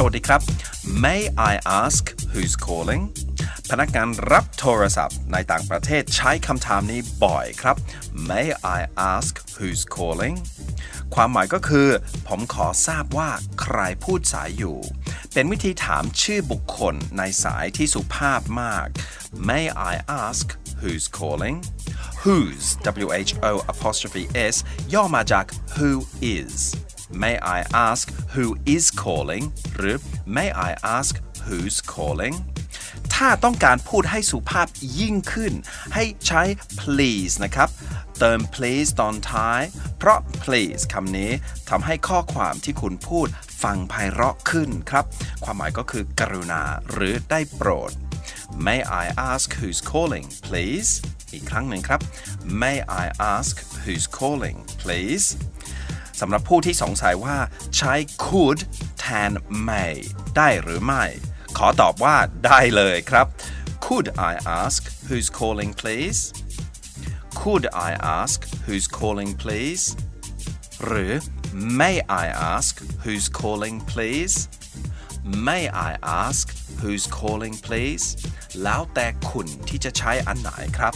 สวัสดีครับ May I ask who's calling พนักงานรับโทรศัพท์ในต่างประเทศใช้คำถามนี้บ่อยครับ May I ask who's calling ความหมายก็คือ ผมขอทราบว่าใครพูดสายอยู่ เป็นวิธีถามชื่อบุคคลในสายที่สุภาพมาก May I ask who's calling who's W H O apostrophe S ย่อมาจาก who is May I ask who is calling หรือ May I ask who's calling ถ้าต้องการพูดให้สุภาพยิ่งขึ้น ให้ใช้ please นะครับ เติม please ตอนท้าย เพราะ please คำนี้ทำให้ข้อความที่คุณพูดฟังไพเราะขึ้นครับ ความหมายก็คือกรุณาหรือได้โปรด May I ask who's calling please อีกครั้งหนึ่งครับ May I ask who's calling please สำหรับผู้ที่สงสัยว่าใช้ could แทน may ได้หรือไม่ ขอตอบว่าได้เลยครับ Could I ask who's calling please Could I ask who's calling please หรือ May I ask who's calling please May I ask who's calling please แล้วแต่คุณที่จะใช้อันไหนครับ